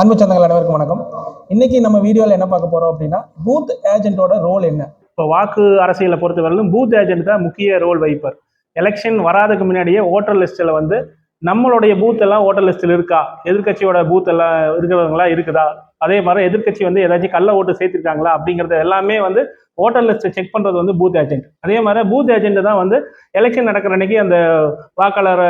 அன்பு சொந்தங்கள் அனைவருக்கும் வணக்கம். இன்னைக்கு நம்ம வீடியோவில் என்ன பார்க்க போறோம் அப்படின்னா பூத் ஏஜென்ட்டோட ரோல் என்ன? இப்போ வாக்கு அரசியலை பொறுத்தவரையிலும் பூத் ஏஜென்ட் தான் முக்கிய ரோல் வைப்பர். எலெக்ஷன் வராதுக்கு முன்னாடியே ஓட்டர் லிஸ்ட்டில் வந்து நம்மளுடைய பூத் எல்லாம் ஓட்டர் லிஸ்ட்டில் இருக்கா? எதிர்கட்சியோட பூத் எல்லாம் இருக்கிறவங்களா இருக்குதா? அதே மாதிரி எதிர்க்கட்சி வந்து ஏதாச்சும் கள்ள ஓட்டு சேர்த்திருக்காங்களா அப்படிங்கிறது எல்லாமே வந்து ஓட்டர் லிஸ்ட்டை செக் பண்ணுறது வந்து பூத் ஏஜென்ட் அதே மாதிரி பூத் ஏஜென்ட் தான் வந்து எலெக்ஷன் நடக்கிற அன்னைக்கு அந்த வாக்காளர்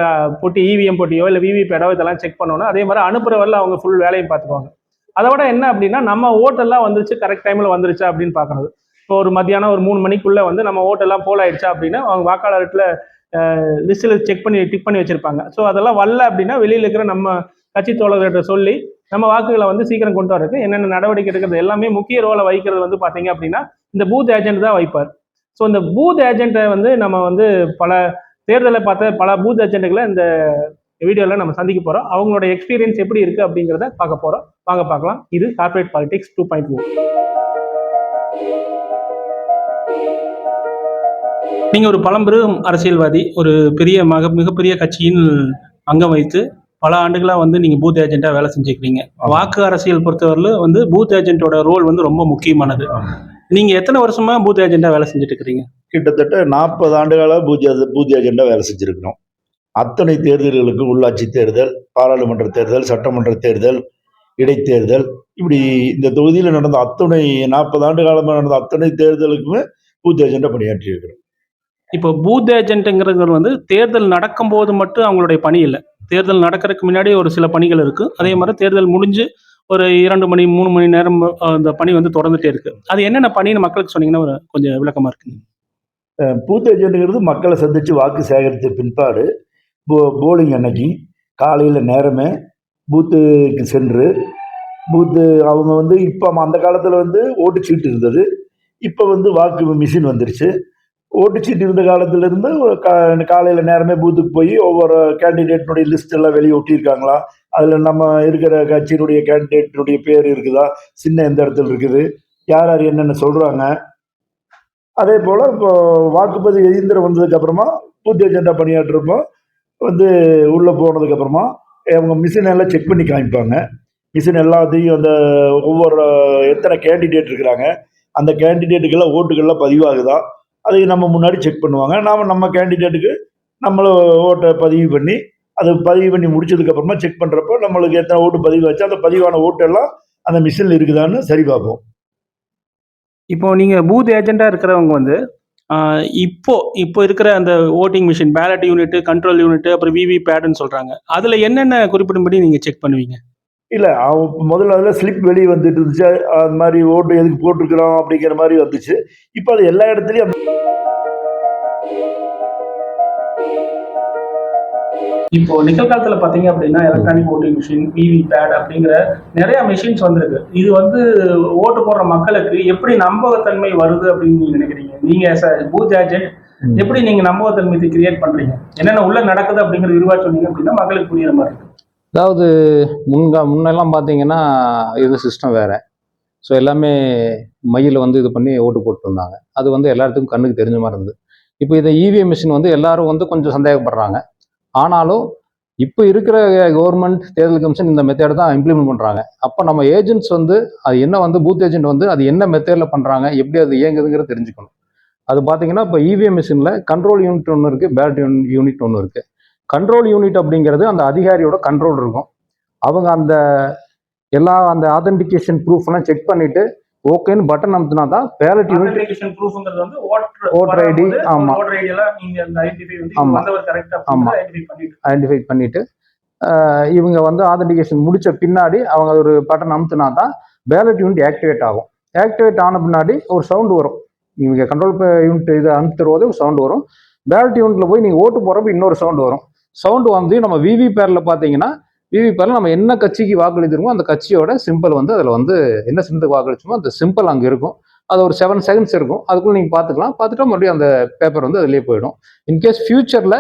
போட்டி இவிஎம் போட்டியோ இல்லை விவிபேடோ இதெல்லாம் செக் பண்ணணும். அதே மாதிரி அனுப்புறவரில் அவங்க ஃபுல் வேலையும் பார்த்துக்குவாங்க. அதை விட என்ன அப்படின்னா நம்ம ஓட்டெல்லாம் வந்துருச்சு கரெக்ட் டைமில் வந்துருச்சா அப்படின்னு பார்க்கறது. இப்போ ஒரு மத்தியானம் ஒரு மூணு மணிக்குள்ள வந்து நம்ம ஓட்டெல்லாம் போல் ஆயிடுச்சா அப்படின்னா அவங்க வாக்காளர்கிட்ட லிஸ்ட்டில் செக் பண்ணி டிக் பண்ணி வச்சிருப்பாங்க. ஸோ அதெல்லாம் வரல அப்படின்னா வெளியில் இருக்கிற நம்ம கட்சி தோழர்கிட்ட சொல்லி நம்ம வாக்குகளை வந்து சீக்கிரம் கொண்டு வரதுக்கு என்னென்ன நடவடிக்கை எடுக்கிறது எல்லாமே முக்கிய ரோலை வகிக்கிறது வந்து பார்த்தீங்க அப்படின்னா இந்த பூத் ஏஜென்ட் தான் வைப்பார். ஸோ இந்த பூத் ஏஜென்ட்டை வந்து நம்ம வந்து பல தேர்தலை பார்த்த பல பூத் ஏஜென்ட்டுகளை இந்த வீடியோவில் நம்ம சந்திக்க போகிறோம் அவங்களோட எக்ஸ்பீரியன்ஸ் எப்படி இருக்குது அப்படிங்கிறத பார்க்க போகிறோம் வாங்க பார்க்கலாம். இது corporate politics two point O நீங்கள் ஒரு பழம்பெரும் அரசியல்வாதி ஒரு பெரிய மக மிகப்பெரிய கட்சியின் அங்கம் வைத்து பல ஆண்டுகளா வந்து நீங்க பூத் ஏஜென்ட்டா வேலை செஞ்சுக்கிறீங்க. வாக்கு அரசியல் பொறுத்தவரையில வந்து பூத் ஏஜென்ட்டோட ரோல் வந்து ரொம்ப முக்கியமானது. நீங்க எத்தனை வருஷமா பூத் ஏஜென்ட்டா வேலை செஞ்சுட்டு இருக்கிறீங்க கிட்டத்தட்ட நாற்பது ஆண்டுகளாக பூஜ்ய பூஜ்ய அஜெண்டா வேலை செஞ்சுருக்கிறோம். அத்தனை தேர்தல்களுக்கும் உள்ளாட்சி தேர்தல் பாராளுமன்ற தேர்தல் சட்டமன்ற தேர்தல் இடைத்தேர்தல் இப்படி இந்த தொகுதியில் நடந்த அத்தனை நாற்பது ஆண்டு காலமாக நடந்த அத்தனை தேர்தலுக்குமே பூஜ்ய அஜெண்டா பணியாற்றி இருக்கிறோம் இப்போ பூத் ஏஜென்ட்டுங்கிறது வந்து தேர்தல் நடக்கும்போது மட்டும் அவங்களுடைய பணி இல்லை. தேர்தல் நடக்கிறதுக்கு முன்னாடி ஒரு சில பணிகள் இருக்குது அதே மாதிரி தேர்தல் முடிஞ்சு ஒரு இரண்டு மணி மூணு மணி நேரம் அந்த பணி வந்து தொடர்ந்துட்டே இருக்கு. அது என்னென்ன பணின்னு மக்களுக்கு சொன்னீங்கன்னா ஒரு கொஞ்சம் விளக்கமாக இருக்கு. பூத் ஏஜென்ட்டுங்கிறது மக்களை சந்தித்து வாக்கு சேகரித்த பின்பாடு போ போலிங் அன்னைக்கு காலையில் நேரமே பூத்துக்கு சென்று பூத்து அவங்க வந்து இப்போ அந்த காலத்தில் வந்து ஓட்டுச்சீட்டு இருந்தது. இப்போ வந்து வாக்கு மிஷின் வந்துருச்சு. ஓட்டுச்சீட்டு இருந்த காலத்திலேருந்து காலையில் நேரமே பூத்துக்கு போய் ஒவ்வொரு கேண்டிடேட்னுடைய லிஸ்ட் எல்லாம் வெளியே ஒட்டியிருக்காங்களா? அதில் நம்ம இருக்கிற கட்சியினுடைய கேண்டிடேட்னுடைய பேர் இருக்குதா? சின்ன எந்த இடத்துல இருக்குது? யார் யார் என்னென்ன சொல்கிறாங்க அதே போல் இப்போ வாக்குப்பதிவு இயந்திரம் வந்ததுக்கப்புறமா பூத் ஏஜெண்டா பணியாற்றிருப்போம். வந்து உள்ளே போனதுக்கப்புறமா அவங்க மிஷின் எல்லாம் செக் பண்ணி காமிப்பாங்க. மிஷின் எல்லாத்தையும் அந்த ஒவ்வொரு எத்தனை கேண்டிடேட் இருக்கிறாங்க? அந்த கேண்டிடேட்டுக்கெல்லாம் ஓட்டுகள்லாம் பதிவாகுதா? அதுக்கு நம்ம முன்னாடி செக் பண்ணுவாங்க. நாம் நம்ம கேண்டிடேட்டுக்கு நம்மளும் ஓட்டை பதிவு பண்ணி அதை பதிவு பண்ணி முடிச்சதுக்கப்புறமா செக் பண்ணுறப்போ நம்மளுக்கு எத்தனை ஓட்டு பதிவு வச்சு அந்த பதிவான ஓட்டெல்லாம் அந்த மிஷினில் இருக்குதான்னு சரி பார்ப்போம். இப்போ நீங்கள் பூத் ஏஜெண்டாக இருக்கிறவங்க வந்து இப்போ இப்போ இருக்கிற அந்த voting machine ballot unit control unit அப்புறம் விவி பேடுன்னு சொல்கிறாங்க அதில் என்னென்ன குறிப்பிடும்படி நீங்கள் செக் பண்ணுவீங்க? இல்லை அவன் முதல்ல அதில் ஸ்லிப் வெளியே வந்துட்டு இருந்துச்சு. அது மாதிரி ஓட்டு எதுக்கு போட்டிருக்கிறோம் அப்படிங்கிற மாதிரி வந்துச்சு. இப்போ அது எல்லா இடத்துலையும் இப்போ நிகழ்காலத்துல பாத்தீங்க அப்படின்னா electronic voting machine VV pad அப்படிங்கிற நிறைய மிஷின்ஸ் வந்திருக்கு. இது வந்து ஓட்டு போடுற மக்களுக்கு எப்படி நம்பகத்தன்மை வருது அப்படின்னு நீங்க நினைக்கிறீங்க? நீங்க பூத் ஏஜென்ட். எப்படி நீங்க நம்பகத்தன்மையை கிரியேட் பண்றீங்க? என்னென்ன உள்ள நடக்குது அப்படிங்கிறது விரிவா சொன்னீங்க அப்படின்னா மக்களுக்கு புரியுற மாதிரி இருக்கு. அதாவது முன்கா முன்னெல்லாம் பார்த்தீங்கன்னா இது சிஸ்டம் வேறு. ஸோ எல்லாமே மையில் வந்து இது பண்ணி ஓட்டு போட்டுருந்தாங்க. அது வந்து எல்லாத்துக்கும் கண்ணுக்கு தெரிஞ்ச மாதிரி இருந்தது. இப்போ இதை இவிஎம் மிஷின் வந்து எல்லாரும் வந்து கொஞ்சம் சந்தேகப்படுறாங்க. ஆனாலும் இப்போ இருக்கிற கவர்மெண்ட் தேர்தல் கமிஷன் இந்த மெத்தேட் தான் இம்ப்ளிமெண்ட் பண்ணுறாங்க அப்போ நம்ம ஏஜென்ட்ஸ் வந்து அது என்ன வந்து பூத் ஏஜென்ட் வந்து அது என்ன மெத்தேடில் பண்ணுறாங்க எப்படி அது இயங்குதுங்கிறத தெரிஞ்சுக்கணும். அது பார்த்தீங்கன்னா இப்போ இவிஎம் மிஷினில் கண்ட்ரோல் யூனிட் ஒன்று இருக்குது பேலட் யூனிட் ஒன்று இருக்குது கண்ட்ரோல் யூனிட் அப்படிங்கிறது அந்த அதிகாரியோட கண்ட்ரோல் இருக்கும் அவங்க அந்த எல்லா அந்த ஆதென்டிகேஷன் ப்ரூஃப் எல்லாம் செக் பண்ணிட்டு ஓகேன்னு பட்டன் அமுத்தினா தான் பேலட் யூனிட் proofங்கிறது வந்து voter- Voter ID, வரும்போது ஆமா. voter ID எல்லாம் நீங்க அந்த வந்து ஆமா. ஆமா. ஐடென்டிஃபை பண்ணிட்டு இவங்க வந்து ஆதென்டிகேஷன் முடிச்ச பின்னாடி அவங்க ஒரு பட்டன் அமுத்தினா தான் பேலட் யூனிட் ஆக்டிவேட் ஆகும் ஆக்டிவேட் ஆன பின்னாடி ஒரு சவுண்டு வரும் இவங்க கண்ட்ரோல் யூனிட் இதை அனுப்பித்தரும்போது ஒரு சவுண்டு வரும் பேலட் யூனிட்ல போய் நீங்கள் ஓட்டு போகிறப்ப இன்னொரு சவுண்டு வரும் சவுண்டு வந்து நம்ம விவி பேரில் பார்த்தீங்கன்னா விவி பேரில் நம்ம என்ன கட்சிக்கு வாக்களித்திருக்கோம் அந்த கட்சியோட சிம்பிள் வந்து அதில் வந்து என்ன சிம்பிளுக்கு வாக்களிச்சோமோ அந்த சிம்பிள் அங்கே இருக்கும். அது ஒரு செவன் செகண்ட்ஸ் இருக்கும். அதுக்குள்ள நீங்கள் பார்த்துக்கலாம் பார்த்துட்டா மறுபடியும் அந்த பேப்பர் வந்து அதிலே போயிடும். இன்கேஸ் ஃபியூச்சரில்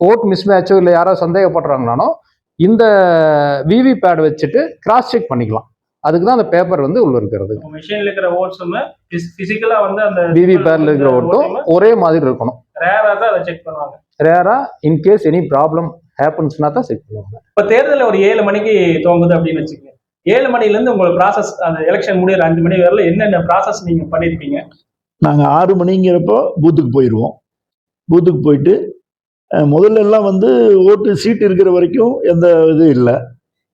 ஓட் மிஸ் மேட்சோ இல்லை யாராவது சந்தேகப்படுறாங்கனானோ இந்த விவி பேட் வச்சுட்டு கிராஸ் செக் பண்ணிக்கலாம். அதுக்கு தான் அந்த பேப்பர் வந்து உள்ள இருக்கிறது. மிஷின்ல இருக்கிற ஓட்ஸும் வந்து அந்த விவி பேட்ல இருக்கிற ஓட்டும் ஒரே மாதிரி இருக்கணும். ரேரா தான் அதை செக் பண்ணுவாங்க. ரேரா இன்கேஸ் எனி ப்ராப்ளம் ஹேப்பன்ஸ்னா தான் செக் பண்ணுவாங்க. இப்ப தேர்தல் ஒரு ஏழு மணிக்கு துவங்குது அப்படின்னு வச்சுக்கோங்க. ஏழு மணில இருந்து உங்களோட ப்ராசஸ் அந்த எலெக்ஷன் முடியிற அஞ்சு மணி வரையில என்னென்ன ப்ராசஸ் நீங்க பண்ணிருப்பீங்க? நாங்கள் ஆறு மணிங்கிறப்போ பூத்துக்கு போயிடுவோம் பூத்துக்கு போயிட்டு முதல்ல எல்லாம் வந்து ஓட்டு சீட்டு இருக்கிற வரைக்கும் எந்த இது இல்லை.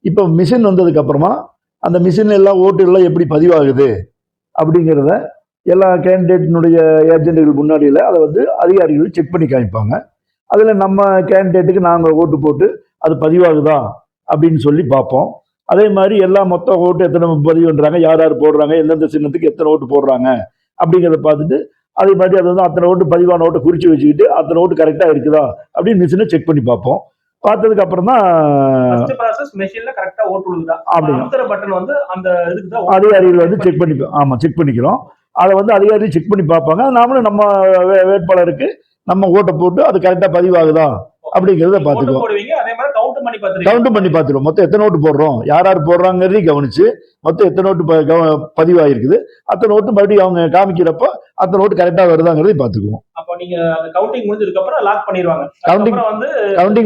இப்போ மிஷின் வந்ததுக்கு அப்புறமா அந்த மிஷின் எல்லாம் ஓட்டு எல்லாம் எப்படி பதிவாகுது? அப்படிங்கிறத எல்லா கேண்டிடேட்டினுடைய ஏஜென்ட்டுகள் முன்னாடியில் அதை வந்து அதிகாரிகள் செக் பண்ணி காமிப்பாங்க. அதில் நம்ம கேண்டிடேட்டுக்கு நாங்கள் ஓட்டு போட்டு அது பதிவாகுதா அப்படின்னு சொல்லி பார்ப்போம். அதே மாதிரி எல்லா மொத்த ஓட்டு எத்தனை பதிவு பண்ணுறாங்க யார் யார் போடுறாங்க எந்தெந்த சின்னத்துக்கு எத்தனை ஓட்டு போடுறாங்க அப்படிங்கிறத பார்த்துட்டு அதே மாதிரி அது வந்து அத்தனை ஓட்டு பதிவான ஓட்டை குறித்து வச்சுக்கிட்டு அத்தனை ஓட்டு கரெக்டாக இருக்குதா அப்படின்னு மிஷினை செக் பண்ணி பார்ப்போம். பார்த்ததுக்கு அப்புறம் தான் மெஷின்ல கரெக்டா ஓட்டு பட்டன் வந்து அந்த இதுக்கு தான் அதிகாரிகள் வந்து செக் பண்ணி ஆமாம் செக் பண்ணிக்கிறோம். அதை வந்து அதிகாரிகள் செக் பண்ணி பார்ப்பாங்க. நாமளும் நம்ம வே- வேட்பாளருக்கு நம்ம ஓட்டை போட்டு அது கரெக்டாக பதிவாகுதா? அப்படிங்கிறத பார்த்துக்குவோம். கவுண்ட் பண்ணி பார்த்துருவோம். மொத்தம் எத்தனை ஓட்டு போடுறோம்? யார் யார் போடுறாங்கிறதையும் கவனிச்சு மொத்தம் எத்தனை ஓட்டு பதிவாயிருக்குது அத்தனை ஓட்டு மறுபடியும் அவங்க காமிக்கிறப்ப அத்தனை ஓட்டு கரெக்டாக வருதாங்கிறதையும் பார்த்துக்குவோம். கவுண்டிங் கவுண்டிங்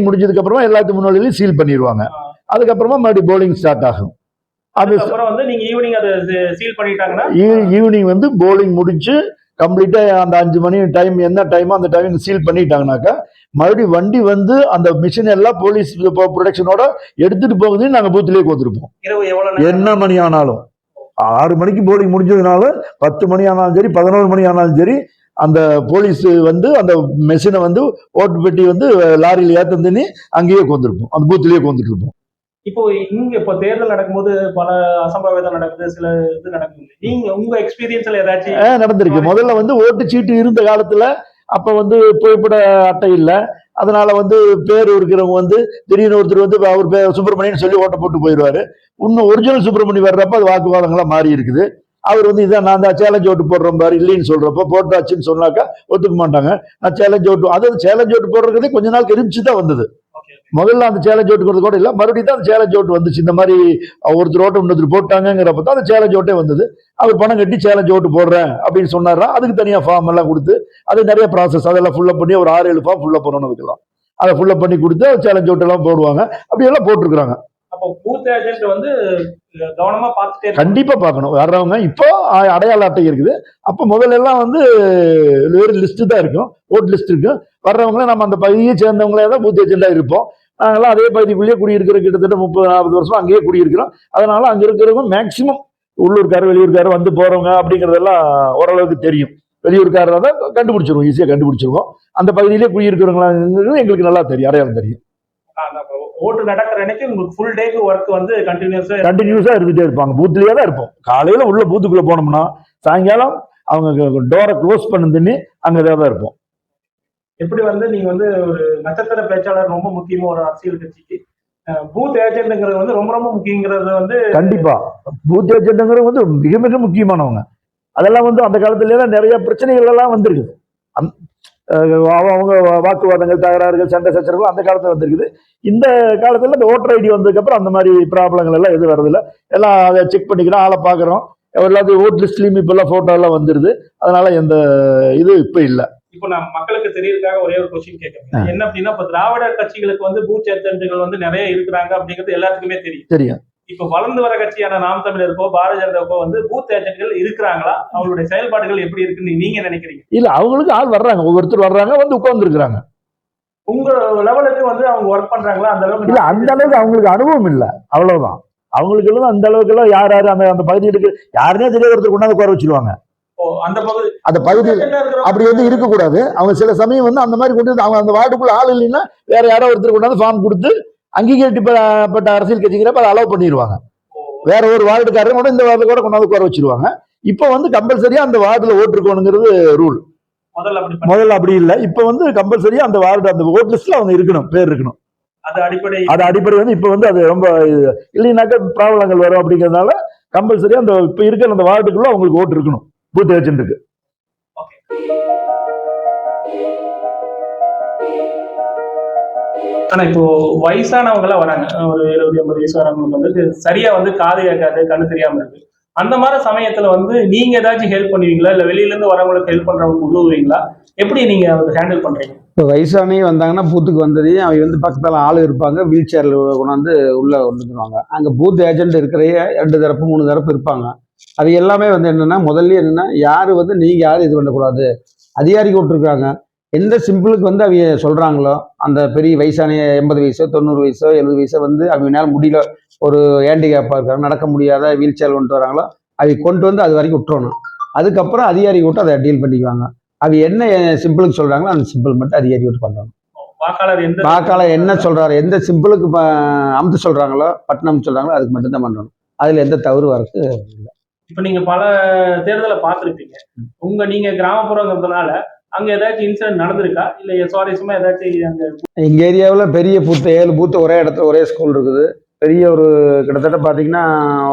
முடிஞ்சதுக்கு அப்புறமா எல்லாத்துக்கு முன்னாடியும் சீல் பண்ணிடுவாங்க. அதுக்கப்புறமா மறுபடியும் போலிங் ஸ்டார்ட் ஆகும். அது வந்து நீங்க ஈவினிங் அதை சீல் பண்ணிட்டாங்கன்னா ஈவினிங் வந்து போலிங் முடிச்சு கம்ப்ளீட்டா அந்த அஞ்சு மணி டைம் என்ன டைமோ அந்த டைம் சீல் பண்ணிட்டாங்கனாக்கா மறுபடியும் வண்டி வந்து அந்த மிஷின் எல்லாம் போலீஸ் ப்ரொடெக்ஷனோட எடுத்துட்டு போகுதுன்னு நாங்க பூத்துலயே கொடுத்துருப்போம். என்ன மணி ஆனாலும். ஆறு மணிக்கு போலிங் முடிஞ்சதுனால பத்து மணி ஆனாலும் சரி பதினோரு மணி ஆனாலும் சரி அந்த போலீஸ் வந்து அந்த மெஷினை வந்து ஓட்டு பெட்டி வந்து லாரியில் ஏத்தந்துன்னு அங்கேயே கொண்டிருப்போம் அந்த பூத்துலயே கொண்டுட்டு இருப்போம் இப்போ இங்க இப்போ தேர்தல் நடக்கும்போது பல அசம்பாவிதம் நடக்குது சில இது நடக்குது. நீங்க உங்க எக்ஸ்பீரியன்ஸ்ல ஏதாச்சும் நடந்திருக்கு. முதல்ல வந்து ஓட்டுச்சீட்டு இருந்த காலத்துல அப்ப வந்து புகைப்பட அட்டை இல்லை. அதனால வந்து பேர் இருக்கிறவங்க வந்து திடீர்னு ஒருத்தர் வந்து அவர் பேர் சுப்பிரமணியன் சொல்லி ஓட்ட போட்டு போயிடுவாரு. இன்னும் ஒரிஜினல் சுப்பிரமணி வர்றப்ப அது வாக்குவாதங்களாம் மாறி இருக்குது அவர் வந்து இதான் நான் தான் சேலஞ்ச் ஓட்டு போடுறேன் பாரு இல்லைன்னு சொல்றப்ப போட்டாச்சுன்னு சொன்னாக்கா ஒத்துக்க மாட்டாங்க. நான் சேலஞ்ச் ஓட்டு அதாவது சேலஞ்ச் ஓட்டு போடுறதே கொஞ்ச நாள் கழிச்சு தான் வந்தது. முதல்ல அந்த சேலஞ்ச் ஓட்டுக்கிறது கூட இல்லை மறுபடியும் தான் அந்த சேலஞ்ச் ஓட்டு வந்துச்சு. இந்த மாதிரி ஒருத்தர் ஓட்டு இன்னொருத்தர் போட்டாங்கிறப்ப தான் அந்த சேலஞ்ச் ஓட்டே வந்தது. அவர் பணம் கட்டி சேலஞ்ச் ஓட்டு போடுறேன் அப்படின்னு சொன்னாரா அதுக்கு தனியாக ஃபார்ம் எல்லாம் கொடுத்து அது நிறைய ப்ராசஸ் அதெல்லாம் ஃபுல்லப் பண்ணி ஒரு ஆறு ஏழு ஃபார்ம் ஃபுல்லப் பண்ணணும் அதுக்கெல்லாம். அதை ஃபுல்லப் பண்ணி கொடுத்து சேலஞ்ச் ஓட்டு எல்லாம் போடுவாங்க. அப்படியெல்லாம் போட்டிருக்கிறாங்க. அப்போ பூத் ஏஜென்ட் வந்து கவனமா பார்த்துட்டே கண்டிப்பா பார்க்கணும். வர்றவங்க இப்போ அடையாள அட்டை இருக்குது. அப்போ முதல்ல எல்லாம் வந்து வெறும் லிஸ்ட் தான் இருக்கும். ஓட் லிஸ்ட் இருக்கும் வர்றவங்கள நம்ம அந்த பகுதியை சேர்ந்தவங்களே தான் பூத் ஏஜென்டா இருப்போம். நாங்களாம் அதே பகுதிக்குள்ளேயே குடியிருக்கிற கிட்டத்தட்ட முப்பது நாற்பது வருஷம் அங்கேயே குடியிருக்கிறோம். அதனால அங்க இருக்கிறவங்க மேக்சிமம் உள்ளூர்காரர் வெளியூர்காரர் வந்து போறவங்க அப்படிங்கறதெல்லாம் ஓரளவுக்கு தெரியும். வெளியூர்காரர் தான் கண்டுபிடிச்சிருவோம். ஈஸியாக கண்டுபிடிச்சிருவோம். அந்த பகுதியிலே குடியிருக்கிறவங்களாங்கிறது எங்களுக்கு நல்லா தெரியும். அடையாளம் தெரியும். ஓட்டு நடக்கிற அன்னைக்கு உங்களுக்கு ஃபுல் டேக்கு ஒர்க் வந்து கண்டினியூஸா கண்டினியூஸா இருந்துட்டே இருப்பாங்க. பூத்லயே தான் இருப்போம். காலையில உள்ள பூத்துக்குள்ள போனோம்னா சாயங்காலம் அவங்க டோரை க்ளோஸ் பண்ணுதுன்னு அங்கதான் தான் இருப்போம். எப்படி வந்து நீங்க வந்து ஒரு நட்சத்திர பேச்சாளர் ரொம்ப முக்கியமா ஒரு அரசியல் கட்சிக்கு பூத் ஏஜென்ட்ங்கிறது வந்து ரொம்ப ரொம்ப முக்கியங்கிறது வந்து கண்டிப்பா. பூத் ஏஜென்ட்ங்கிறது வந்து மிக மிக முக்கியமானவங்க. அதெல்லாம் வந்து அந்த காலத்துல எல்லாம் நிறைய பிரச்சனைகள் எல்லாம் வந்திருக்குது அவங்க வாக்குவாதங்கள் தகராறுகள் சண்டை சச்சரவுகள் அந்த காலத்துல வந்திருக்குது. இந்த காலத்துல இந்த ஓட்டர் ஐடி வந்ததுக்கு அப்புறம் அந்த மாதிரி ப்ராப்ளங்கள் எல்லாம் எதுவும் வரதில்ல எல்லாம் அதை செக் பண்ணிக்கிறோம் ஆளை பாக்குறோம் எல்லாத்தையும் ஓட் லிஸ்ட்லயும் இப்ப எல்லாம் போட்டோ எல்லாம் வந்துருது. அதனால எந்த இது இப்ப இல்ல. இப்போ நான் மக்களுக்கு தெரியறதுக்காக ஒரே ஒரு கொஸ்டின் கேட்கறேன். என்ன அப்படின்னா இப்போ திராவிட கட்சிகளுக்கு வந்து பூத் ஏஜென்ட்டுகள் வந்து நிறைய இருக்கிறாங்க அப்படிங்கிறது எல்லாத்துக்குமே தெரியும். தெரியும். இப்போ வளர்ந்து வர கட்சியான நாம் தமிழருக்கோ பாரதிய ஜனதாக்கோ வந்து பூத் ஏஜென்ட்கள் இருக்கிறாங்களா? அவங்களுடைய செயல்பாடுகள் எப்படி இருக்குன்னு நீங்க நினைக்கிறீங்க? இல்ல அவங்களுக்கு ஆள் வர்றாங்க. ஒவ்வொருத்தர் வர்றாங்க வந்து உட்கார்ந்து உங்க லெவலுக்கு வந்து அவங்க ஒர்க் பண்றாங்களா? அந்த அளவுக்கு இல்ல அந்த அளவுக்கு அவங்களுக்கு அனுபவம் இல்ல. அவ்வளவுதான். அவங்களுக்கு எல்லாம் அந்த அளவுக்கு எல்லாம் யார் யாரு அந்த அந்த பகுதிகளுக்கு யாருனே தெரிய ஒருத்தர் கொண்டாந்து உட்கார வச்சிருவாங்க. அந்த பகுதி அந்த பகுதி இருக்கிறவங்க- அப்படி வந்து இருக்கக்கூடாது. அவங்க சில சமயம் வந்து அந்த மாதிரி கொண்டு அவங்க அந்த வார்டுக்குள்ள ஆள் இல்லைன்னா வேற யாரோ ஒருத்தர் கொண்டாந்து ஃபார்ம் கொடுத்து அங்கீகரிக்கப்பட்ட அரசியல் கட்சிங்கிறப்ப அதை அலோவ் பண்ணிடுவாங்க வேற ஒரு வார்டுக்காரங்க கூட இந்த வார்டில் கூட கொண்டாந்து உட்கார வச்சிருவாங்க. இப்போ வந்து கம்பல்சரியா அந்த வார்டுல ஓட்டு இருக்கணுங்கிறது ரூல் முதல்ல அப்படி இல்லை. இப்போ வந்து கம்பல்சரியா அந்த வார்டு அந்த ஓட் லிஸ்ட்ல அவங்க இருக்கணும் பேர் இருக்கணும். அது அடிப்படை அது அடிப்படை வந்து இப்போ வந்து அது ரொம்ப இல்லைனாக்கா ப்ராப்ளங்கள் வரும் அப்படிங்கிறதுனால கம்பல்சரி அந்த இப்போ இருக்கிற அந்த வார்டுக்குள்ள அவங்களுக்கு ஓட்டு இருக்கணும். பூத் ஏஜென்ட்டுக்கு ஆனா இப்போ வயசானவங்க எல்லாம் வராங்க ஒரு எழுபது எண்பது வயசு வரவங்களுக்கு வந்து சரியா வந்து காது கேட்காது கண்ணு தெரியாம இருக்கு. அந்த மாதிரி சமயத்துல வந்து நீங்க ஏதாச்சும் ஹெல்ப் பண்ணுவீங்களா? இல்ல வெளியில இருந்து வரவங்களுக்கு ஹெல்ப் பண்றவங்களுக்கு உதவுவீங்களா எப்படி நீங்க அதை ஹேண்டில் பண்றீங்க? இப்போ வயசானவங்க வந்தாங்கன்னா பூத்துக்கு வந்ததையும் அவங்க வந்து பக்கத்தில் ஆள் இருப்பாங்க வீல் சேரில் கொண்டாந்து உள்ளே கொண்டு அங்கே பூத் ஏஜென்ட் இருக்கிறையே ரெண்டு தரப்பு மூணு தரப்பு இருப்பாங்க. அது எல்லாமே வந்து என்னென்னா முதல்ல என்னென்னா யார் வந்து நீங்கள் யாரும் இது பண்ணக்கூடாது. அதிகாரி கூப்பிட்டுருக்காங்க எந்த சிம்பிளுக்கு வந்து அவங்க சொல்கிறாங்களோ அந்த பெரிய வயசான எண்பது வயசோ தொண்ணூறு வயசோ எழுபது வயசோ வந்து அவங்கனால முடியல ஒரு ஹேண்டிகேப்பாக இருக்காங்க நடக்க முடியாத வீல் சேர் கொண்டு வராங்களோ அவங்க கொண்டு வந்து அது வரைக்கும் விட்டுறணும். அதுக்கப்புறம் அதிகாரி விட்டு அதை டீல் பண்ணிக்குவாங்க. அவங்க என்ன சிம்பிளுக்கு சொல்கிறாங்களோ அந்த சிம்பிள் மட்டும் அதிகாரி விட்டு பண்ணுறாங்க வாக்காளர் என்ன சொல்றாரு எந்த சிம்பிளுக்கு அமுத்து சொல்றாங்களோ பட்டன் அமுத்து சொல்றாங்களோ அதுக்கு மட்டும்தான் பண்ணணும். அதுல எந்த தவறு வரக்கு இப்ப நீங்க பல தேர்தலை பார்த்திருப்பீங்க. உங்க நீங்க கிராமப்புறங்கிறதுனால அங்க ஏதாச்சும் இன்சிடென்ட் நடந்திருக்கா? இல்ல சுவாரஸ்யமா ஏதாச்சும் எங்க ஏரியாவில் பெரிய பூத்து ஏழு பூத்து ஒரே இடத்துல ஒரே ஸ்கூல் இருக்குது. பெரிய ஒரு கிட்டத்தட்ட பார்த்தீங்கன்னா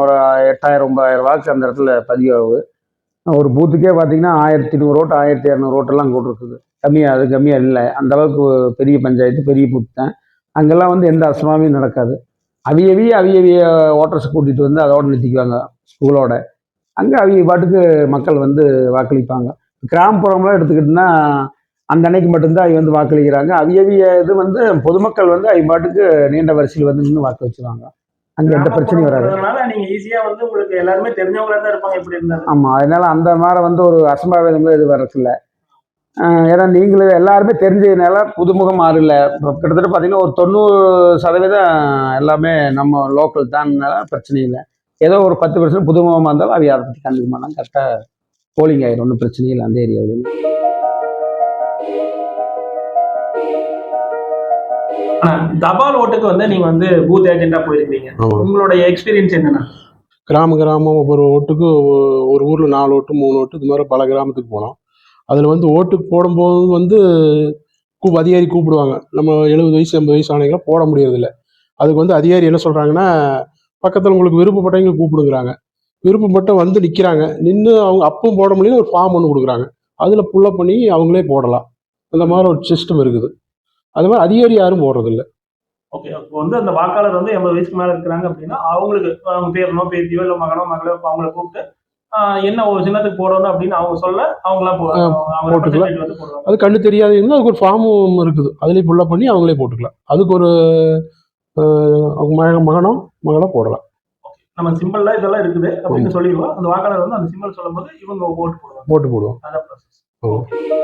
ஒரு எட்டாயிரம் ஒன்பதாயிரம் வாக்கு அந்த இடத்துல பதிவாகுது. ஒரு பூத்துக்கே பார்த்தீங்கன்னா ஆயிரத்தி நூறு ஓட்டு ஆயிரத்தி இரநூறு ஓட்டெல்லாம் கூட இருக்குது கம்மியாக அது கம்மியாக இல்லை. அந்த அளவுக்கு பெரிய பஞ்சாயத்து பெரிய பூத்து தான். அங்கெல்லாம் வந்து எந்த அசமாவையும் நடக்காது. அவியவிய அவியவிய ஓட்டர்ஸ் கூட்டிகிட்டு வந்து அதோடு நிறுத்திக்குவாங்க ஸ்கூலோட அங்கே அவிய பாட்டுக்கு மக்கள் வந்து வாக்களிப்பாங்க. கிராமப்புறம்லாம் எடுத்துக்கிட்டோன்னா அந்த அன்னைக்கு மட்டும்தான் அவங்க வந்து வாக்களிக்கிறாங்க. அவியவிய இது வந்து பொதுமக்கள் வந்து அவங்க பாட்டுக்கு நீண்ட வரிசையில் வந்து நின்று வாக்கு வச்சுருவாங்க. அங்கே எந்த பிரச்சனையும் வராது. நீங்க ஈஸியா வந்து உங்களுக்கு எல்லாருமே தெரிஞ்சவங்களா தான் இருப்பாங்க எப்படி இருந்தாலும். ஆமாம் அதனால அந்த மாதிரி வந்து ஒரு அசம்பாவிதங்களும் இது வரதில்ல. ஏன்னா நீங்களும் எல்லாருமே தெரிஞ்சதுனால புதுமுகம் மாறல கிட்டத்தட்ட பார்த்தீங்கன்னா ஒரு தொண்ணூறு சதவீதம் எல்லாமே நம்ம லோக்கல் தான்னால பிரச்சனை இல்லை. ஏதோ ஒரு பத்து பர்சன்ட் புதுமுகமாக இருந்தாலும் அவை அதை பற்றி கண்டுக்க மாட்டாங்க. கரெக்டாக போலிங் ஆயிடும் ஒன்றும் பிரச்சனை இல்லை அந்த ஏரியாவில் ஆனா, தபால் ஓட்டுக்கு வந்து நீங்க வந்து பூத் ஏஜென்டா போயிருக்கீங்க. உங்களுடைய எக்ஸ்பீரியன்ஸ் என்னன்னா கிராம கிராமம் ஒவ்வொரு ஓட்டுக்கு ஒரு ஊரில் நாலு ஓட்டு மூணு ஓட்டு இது மாதிரி பல கிராமத்துக்கு போனோம் அதில் வந்து ஓட்டுக்கு போடும்போது வந்து கூ அதிகாரி கூப்பிடுவாங்க. நம்ம எழுபது வயசு எண்பது வயசு ஆனவங்களாம் போட முடியறதில்ல. அதுக்கு வந்து அதிகாரி என்ன சொல்கிறாங்கன்னா பக்கத்தில் உங்களுக்கு விருப்பப்பட்டவங்க கூப்பிடுங்கிறாங்க. விருப்பப்பட்ட வந்து நிற்கிறாங்க நின்று அவங்க அப்பவும் போட முடியல ஒரு ஃபார்ம் ஒன்று கொடுக்குறாங்க. அதில் புல்லப் பண்ணி அவங்களே போடலாம். அந்த மாதிரி ஒரு சிஸ்டம் இருக்குது. அது மாதிரி அதிகாரி யாரும் போடுறதில்ல. ஓகே இப்போ வந்து அந்த வாக்காளர் வந்து எண்பது வயசுக்கு மேல இருக்கிறாங்க அப்படின்னா அவங்களுக்கு அவங்க பேரனோ பேத்தியோ இல்ல மகனோ மகளோ அவங்கள கூப்பிட்டு என்ன ஒரு சின்னத்துக்கு போடணும் அப்படின்னு அவங்க சொல்ல அவங்களாம் போட்டுக்கலாம். அது கண்ணு தெரியாது இருந்தால் அதுக்கு ஒரு ஃபார்மும் இருக்குது. அதுலேயே ஃபுல்லாக பண்ணி அவங்களே போட்டுக்கலாம். அதுக்கு ஒரு அவங்க மக மகனோ மகளோ போடலாம். நம்ம சிம்பிள்ல இதெல்லாம் இருக்குது. அப்படின்னு சொல்லிடுவோம். அந்த வாக்காளர் வந்து அந்த சிம்பிள் சொல்லும் போது இவங்க ஓட்டு போடுவாங்க. ஓட்டு போடுவோம். அதான் ப்ராசஸ் ஓகே